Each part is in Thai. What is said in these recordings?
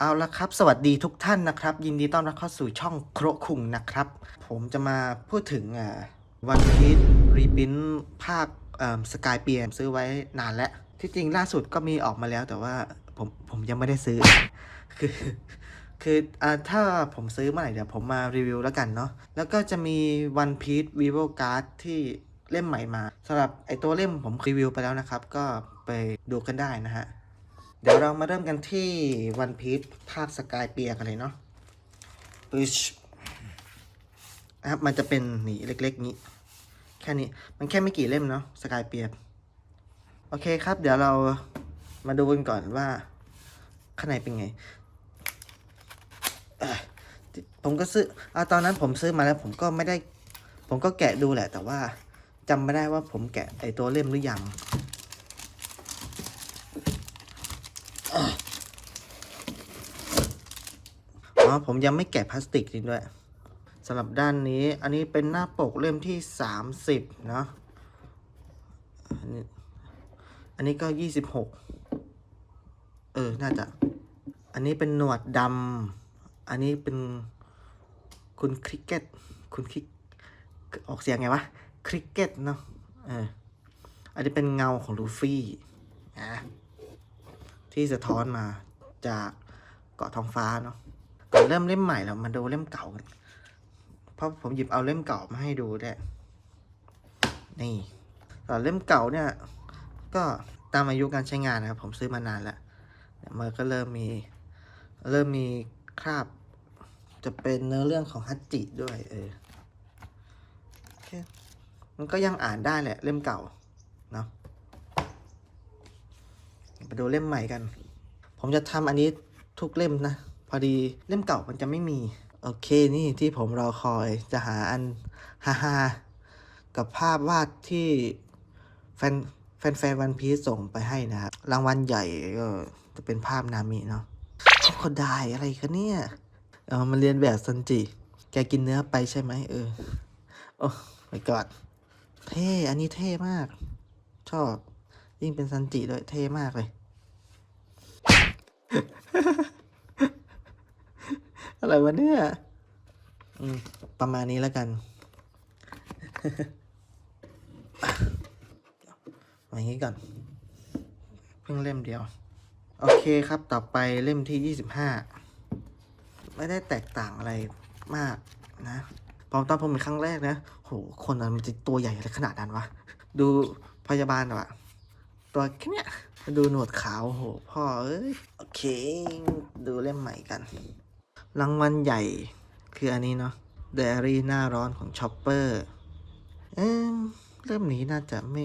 เอาละครับ สวัสดีทุกท่านนะครับ ยินดีต้อนรับเข้าสู่ช่องโครคุงนะครับ ผมจะมาพูดถึงอ่าวันพีชรีบินภาคสกายเปียซื้อไว้นานแล้ว ที่จริงล่าสุดก็มีออกมาแล้ว แต่ว่าผมผมยังไม่ได้ซื้อ คือคืออ่าถ้าผมซื้อเมื่อไหร่เดี๋ยวผมมารีวิวแล้วกันเนาะแล้วก็จะมี One Piece Vivo Card ที่เล่มใหม่มาสำหรับไอตัวเล่มผมรีวิวไปแล้วนะครับ ก็ไปดูกันได้นะฮะ เดี๋ยวเรามาเริ่มกันที่ One Piece ภาคสกายเปียกันเลยเนาะปึ๊ชนะครับมันจะเป็นหนีเล็ก ๆ นี้ แค่นี้มันแค่ไม่กี่เล่มเนาะสกายเปียโอเคครับ เดี๋ยวเรามาดูกันก่อนว่าข้างในเป็นไงผมก็ซื้ออตอนนั้นผมซื้อมาแล้วผมก็ไม่ได้ ผมก็แกะดูแหละ แต่ว่าจำไม่ได้ว่าผมแกะไอตัวเล่มหรือยัง อ๋อผมยังไม่แกะพลาสติกจริงด้วยสำหรับด้านนี้ อันนี้เป็นหน้าปกเล่มที่สามสิบเนาะอันนี้อันนี้ก็ยี่สิบหกเออ น่าจะ อันนี้เป็นหนวดดำ อันนี้เป็นคุณคริกเก็ต คุณคริก ออกเสียงไงวะ คริกเก็ตเนาะ เออ อันนี้เป็นเงาของลูฟี่อะที่สะท้อนมาจากเกาะทองฟ้าเนาะ ก่อนเริ่มเล่มใหม่เรามาดูเล่มเก่ากันเพราะผมหยิบเอาเล่มเก่ามาให้ดูด้วยนี่ต่เล่มเก่าเนี่ย ก็ตามอายุการใช้งานนะครับ ผมซื้อมานานแล้วเนี่ยมันก็เริ่มมี เริ่มมีคราบ จะเป็นเนื้อเรื่องของฮัตจิด้วย เออมันก็ยังอ่านได้แหละเล่มเก่าเนาะไปดูเล่มใหม่กัน ผมจะทำอันนี้ทุกเล่มนะ พอดีเล่มเก่ามันจะไม่มี โอเคนี่ที่ผมรอคอยจะหาอันฮาฮากับภาพวาดที่แฟนแฟนแฟนวันพีซส่งไปให้นะครับ รางวัลใหญ่ก็จะเป็นภาพนามิเนาะเขาได้อะไรกันเนี่ยเออมาเรียนแบบซันจิ แกกินเนื้อไปใช่ไหมเออ โอ้ไม่กอดเท่ อันนี้เท่มาก ชอบ ยิ่งเป็นซันจิด้วย เท่มากเลย อะไรวะเนี่ยอืมประมาณนี้แล้วกันมาอย่างนี้ก่อน เพิ่งเล่มเดียว โอเคครับต่อไปเล่มที่ยี่สิบห้าไม่ได้แตกต่างอะไรมากนะพอตอนผมเป็นครั้งแรกนะ โห คนนั้นมันจะตัวใหญ่อะไรขนาดนั้นวะ ดูพยาบาลอะตัวแค่เนี้ย ดูหนวดขาว โห พ่อ เอ้ย โอเค ดูเล่มใหม่กัน รางวัลใหญ่คืออันนี้เนาะเดอารี่หน้าร้อนของชอปเปอร์เอ้มเล่มนี้น่าจะไม่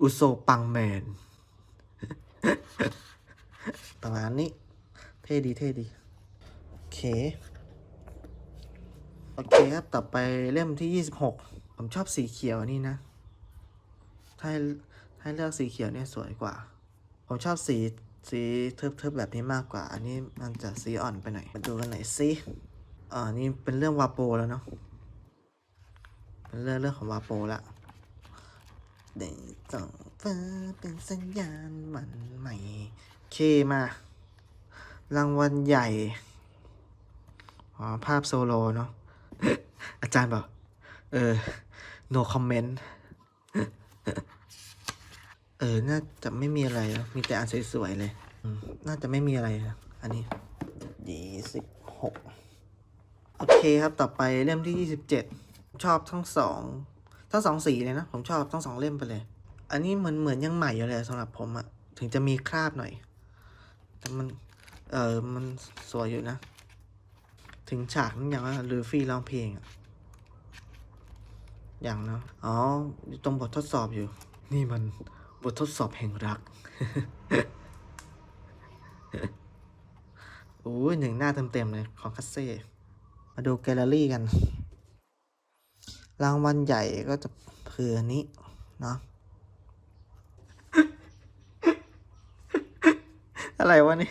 อุโซปังแมน ประมาณนี้ เท่ดีเท่ดี โอเค โอเคครับ ต่อไปเล่มที่26ผมชอบสีเขียวอันนี้นะ ถ้าให้ถ้าให้เลือกสีเขียวเนี่ยสวยกว่า ผมชอบสี สีเทิบๆแบบนี้มากกว่า อันนี้มันจะสีอ่อนไปหน่อย มาดูกันหน่อยสิอ่านี่เป็นเรื่องวาโปแล้วเนาะ เป็นเรื่องเรื่องของวาโปละเด็กส่องฟ้าเป็นสัญญาณมันใหม่ เคมา รางวัลใหญ่ อ๋อ ภาพโซโลเนาะ อาจารย์บอก เออ no comment ออ น่าจะไม่มีอะไรนะมีแต่อันสวยๆเลย น่าจะไม่มีอะไร อันนี้ยี่สิบหกโอเคครับ ต่อไปเล่มที่ยี่สิบเจ็ดชอบทั้งสองทั้งสองสีเลยนะ ผมชอบทั้งสองเล่มไปเลย อันนี้เหมือนเหมือนยังใหม่อยู่เลยสำหรับผมอะถึงจะมีคราบหน่อย แต่มัน เออมันสวยอยู่นะ ถึงฉากนั้นอย่างว่าลูฟี่ร้องเพลงอะอย่างเนาะ อ๋ออยู่ตรงบททดสอบอยู่ นี่มัน บททดสอบแห่งรัก โอ้ยหนึ่งหน้าเต็มๆเลยของคัสเซ่ มาดูแกลเลอรี่กัน รางวัลใหญ่ก็จะคืออันนี้ เนาะ อะไรวะนี่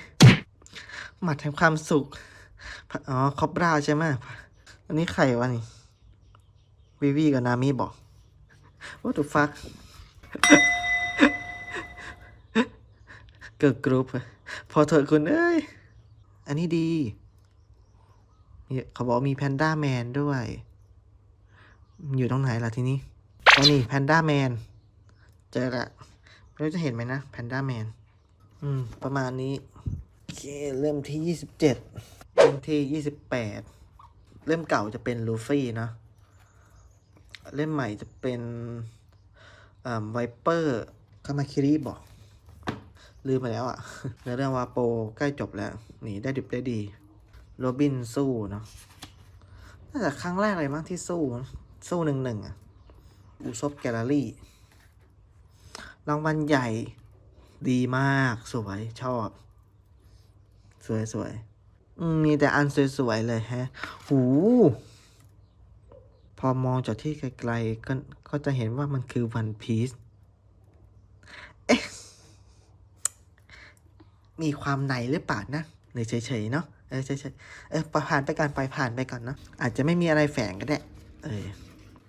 หมัดแห่งความสุข อ๋อ คอปราใช่ไหม อันนี้ใครวะนี่วีวีกับนามิบอก What the fuck กิร์ลกรุ๊ปพอเถอะคุณเอ้ย อันนี้ดีมีเขาบอกมีแพนด้าแมนด้วย อยู่ตรงไหนล่ะทีนี้อ๋อนี่แพนด้าแมน เจอละไม่รู้จะเห็นไหมนะแพนด้าแมน อืม ประมาณนี้ โอเค เริ่มที่ยี่สิบเจ็ดเริ่มที่ยี่สิบแปดเล่มเก่าจะเป็นลูฟี่เนะเล่มใหม่จะเป็นไวเปอร์คามาคิริบอก ลืมไปแล้วอะ่ะในเรื่องวาโปใกล้จบแล้วหนีได้ดิบได้ดี โรบินสู้เนาะน่าจะครั้งแรกเลยมั้งที่สู้ สู้หนึ่งหนึ่งอะอุซบแกลเลอรี่รางวัลใหญ่ดีมากสวยชอบ สวยสวยมมีแต่อันสวยๆเลยแฮะ หู พอมองจากที่ไกลๆก็ก็จะเห็นว่ามันคือวันพีซเอ๊ะ มีความในหรือเปล่านะหรือเฉยๆเนาะเออเฉยๆเออผ่านไปก่อนปล่อยผ่านไปก่อนเนาะอาจจะไม่มีอะไรแฝงก็ได้ เออ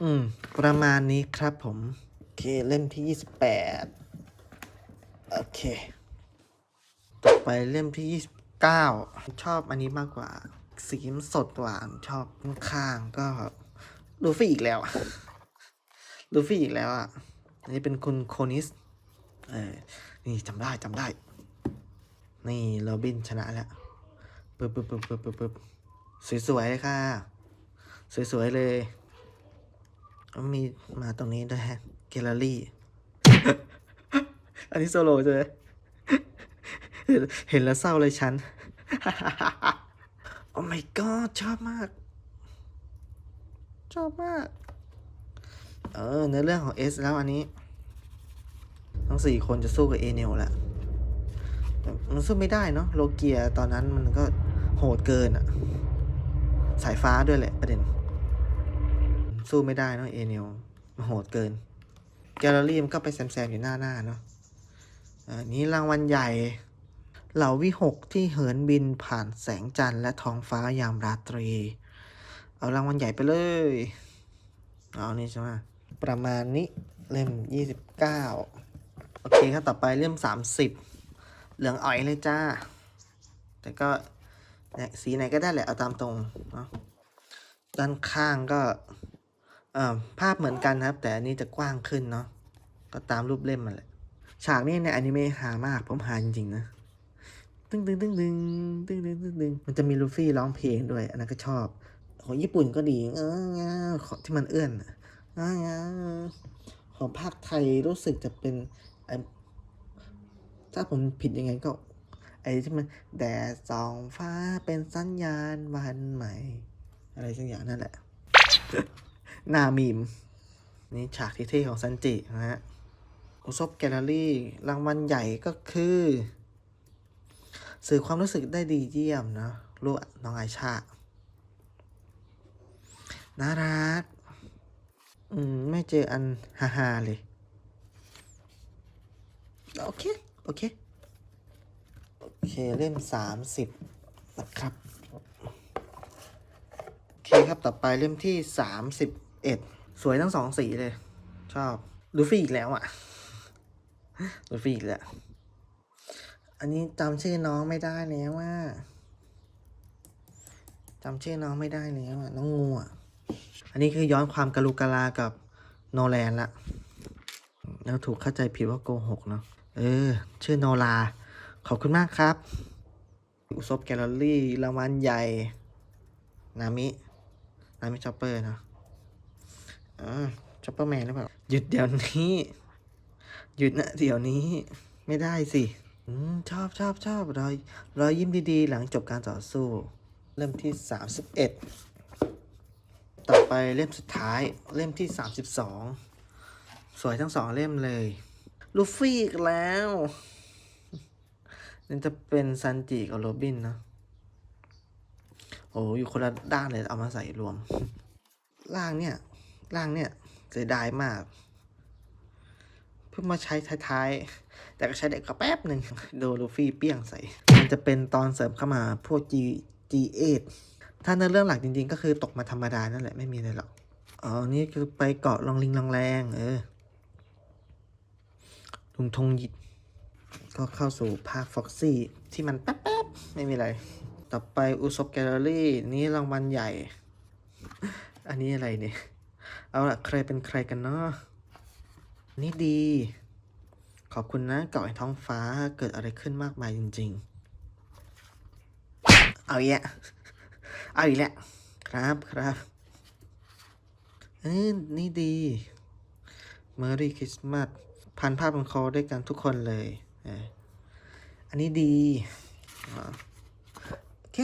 อืม ประมาณนี้ครับผม โอเคเล่มที่ยี่สิบแปดโอเค ต่อไปเล่มที่ยี่สิบเก้าชอบอันนี้มากกว่า สีมสดหวาชอบข้างก็ลูฟี่อีกแล้วลูฟี่อีกแล้วอะ อันนี้เป็นคุณโคนิส เออ นี่จำได้จำได้ นี่โรบินชนะแล้วปึ๊บปึ๊บปึ๊บปึ๊บปึ๊บสวยๆเลยค่ะ สวยๆเลยมีมาตรงนี้ด้วยแกลเลอรี่ อันนี้โซโล่ใช่ไหมเห็นเห็นแล้วเศร้าเลยฉัน โอ้ my god ชอบมาก ชอบมาก เออในเรื่องของเอสแล้วอันนี้ ทั้งสี่คนจะสู้กับเอเนลแหละ มันสู้ไม่ได้เนาะโลเกียตอนนั้นมันก็โหดเกินอะสายฟ้าด้วยแหละประเด็น สู้ไม่ได้เนาะเอเนลมันโหดเกิน แกลเลอรี่มันก็ไปแซมๆอยู่หน้าหน้าเนาะอันนี้รางวัลใหญ่ เหล่าวิหกที่เหินบินผ่านแสงจันทร์และท้องฟ้ายามราตรี เอารางวัลใหญ่ไปเลย เอานี่ใช่ไหมประมาณนี้เล่มยี่สิบเก้าโอเคครับต่อไปเล่มสามสิบ เหลืองอ่อยเลยจ้า แต่ก็สีไหนก็ได้แหละเอาตามตรงเนาะด้านข้างก็ภาพเหมือนกันครับ แต่อันนี้จะกว้างขึ้นเนาะก็ตามรูปเล่มมันแหละฉากนี้ในอนิเมะหามากผมหาจริงๆนะตึ้งตึ้งตึ้งตึ้งตึ้งตึ้งตึ้งตึ้งมันจะมีลูฟี่ร้องเพลงด้วย อันนั้นก็ชอบของญี่ปุ่นก็ดี เออของที่มันเอื้อนอะเออของภาคไทยรู้สึกจะเป็น ถ้าผมผิดยังไงก็ ไอ้ที่มันแดดสองฟ้าเป็นสัญญาณวันใหม่ อะไรสักอย่างนั่นแหละ หนามีม นี่ฉากที่เท่ของซันจินะฮะอุซบแกลเลอรี่รางวัลใหญ่ก็คือ สื่อความรู้สึกได้ดีเยี่ยมนะลูกน้องไอชาน่ารัก อืม ไม่เจออันฮาฮาๆเลย โอเค โอเค โอเค เล่มสามสิบนะครับ โอเคครับ ต่อไปเล่มที่สามสิบเอ็ดสวยทั้งสองสีเลย ชอบลูฟี่อีกแล้วอะลูฟี่อีกแล้ว อันนี้จำชื่อน้องไม่ได้แล้วว่าจำชื่อน้องไม่ได้แล้วอะน้องงูอะ อันนี้คือย้อนความกะลุกะลากับโนแลนละ แล้วถูกเข้าใจผิดว่าโกหกเนาะ เออ ชื่อโนลาขอบคุณมากครับ อุซบแกลเลอรี่รางวัลใหญ่ นามิ นามิชอปเปอร์นะอ่าชอปเปอร์แมนหรือเปล่า หยุดเดี๋ยวนี้ หยุดนะเดี๋ยวนี้ ไม่ได้สิอชอบชอบชอบรอยรอยยิ้มดีๆ หลังจบการต่อสู้ เล่มที่สามสิบเอ็ดต่อไปเล่มสุดท้ายเล่มที่สามสิบสองสวยทั้งสองเล่มเลย ลูฟี่อีกแล้วนี่จะเป็นซันจิกับโรบินนะโอ้อยู่คนละด้านเลยเอามาใส่รวมร่างเนี่ยร่างเนี่ยเสียดายมาก เพิ่งมาใช้ท้ายๆ แต่ก็ใช้ได้ก็แป๊บหนึ่งโดลูฟี่เปี้ยงใส่ มันจะเป็นตอนเสริมเข้ามาพวก G G8 ถ้าในเรื่องหลักจริงๆ ก็คือตกมาธรรมดานั่นแหละไม่มีอะไรหรอก อ๋อ นี่คือไปเกาะลองลิงลองแรง เออ ลุงธงหยิด ก็เข้าสู่ภาคฟ็อกซี่ที่มันแป๊บๆ ไม่มีอะไร ต่อไปอุซบแกลเลอรี่นี้รางวัลใหญ่ อันนี้อะไรเนี่ย เอาละใครเป็นใครกันเนาะนี่ดี ขอบคุณนะเกาะไอ้ท้องฟ้าเกิดอะไรขึ้นมากมายจริง ๆ เอาอีกแล้วเอาอีกแล้วครับครับเออนี่ดี Merry Christmas พันผ้าพันคอด้วยกันทุกคนเลย อันนี้ดี โอเค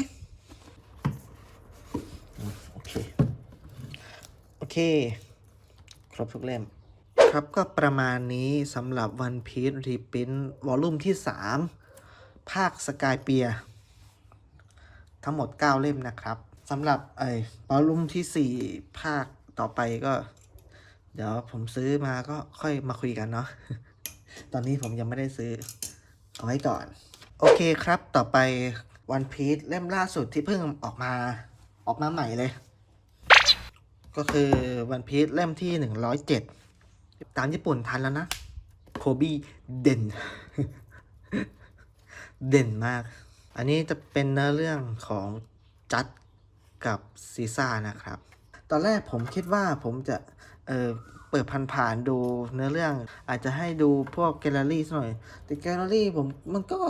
โอเค โอเค ครบทุกเล่ม ครับก็ประมาณนี้สำหรับ One Piece Reprint วอลลุ่มที่ 3 ภาคสกายเปีย ทั้งหมด 9 เล่มนะครับสำหรับไอ้วอลลุ่มที่ 4 ภาคต่อไปก็ เดี๋ยวผมซื้อมาก็ค่อยมาคุยกันเนาะ ตอนนี้ผมยังไม่ได้ซื้อ เอาไว้ก่อน โอเคครับ ต่อไป One Piece เล่มล่าสุดที่เพิ่งออกมาออกมาใหม่เลย ก็คือ One Piece เล่มที่107ตามญี่ปุ่นทันแล้วนะ โคบี้เด่น เด่นมาก อันนี้จะเป็นเนื้อเรื่องของจัดกับซีซ่านะครับ ตอนแรกผมคิดว่าผมจะ เออเปิดผ่านๆดูเนื้อเรื่อง อาจจะให้ดูพวกแกลเลอรี่สักหน่อย แต่แกลเลอรี่ผมมันก็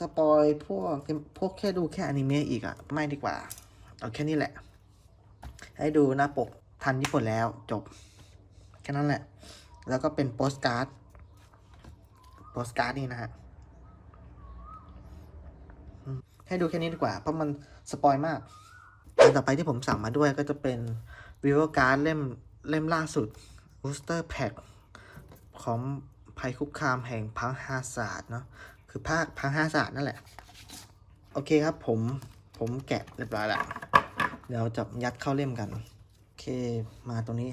สปอยพวกพวกแค่ดูแค่อนิเมะอีกอะไม่ดีกว่า เอาแค่นี้แหละ ให้ดูหน้าปกทันญี่ปุ่นแล้วจบ แค่นั้นแหละ แล้วก็เป็นโปสการ์ดโปสการ์ดนี่นะฮะให้ดูแค่นี้ดีกว่า เพราะมันสปอยมากอันต่อไปที่ผมสั่งมาด้วยก็จะเป็นวิวการ์ดเล่ม เล่มล่าสุด Booster Pack ของภัยคุกคามแห่งพังฮาศาสตร์เนาะคือภาคพังฮาศาสตร์นั่นแหละ โอเคครับผมผมแกะเรียบร้อยแล้วเดี๋ยวจะยัดเข้าเล่มกัน โอเคมาตรงนี้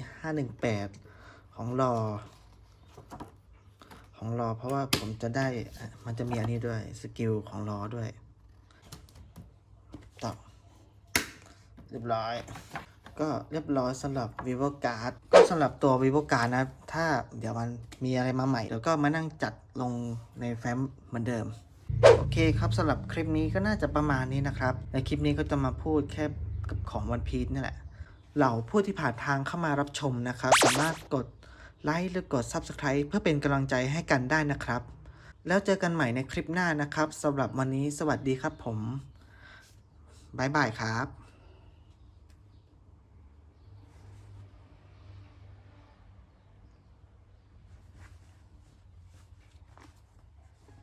518 ของรอ ของรอ เพราะว่าผมจะได้มันจะมีอันนี้ด้วยสกิลของรอด้วยต่อเรียบร้อย ก็เรียบร้อยสำหรับ vivo card ก็สำหรับตัว vivo card นะ ถ้าเดี๋ยวมันมีอะไรมาใหม่ แล้วก็มานั่งจัดลงในแฟ้มเหมือนเดิม โอเคครับสำหรับคลิปนี้ก็น่าจะประมาณนี้นะครับ ในคลิปนี้ก็จะมาพูดแค่กับของวันพี e นี่แหละ เหล่าผู้ที่ผ่านทางเข้ามารับชมนะครับ สามารถกดไลค์หรือกด Subscribe เพื่อเป็นกำลังใจให้กันได้นะครับ แล้วเจอกันใหม่ในคลิปหน้านะครับสำหรับวันนี้สวัสดีครับผมบ๊ายบายครับ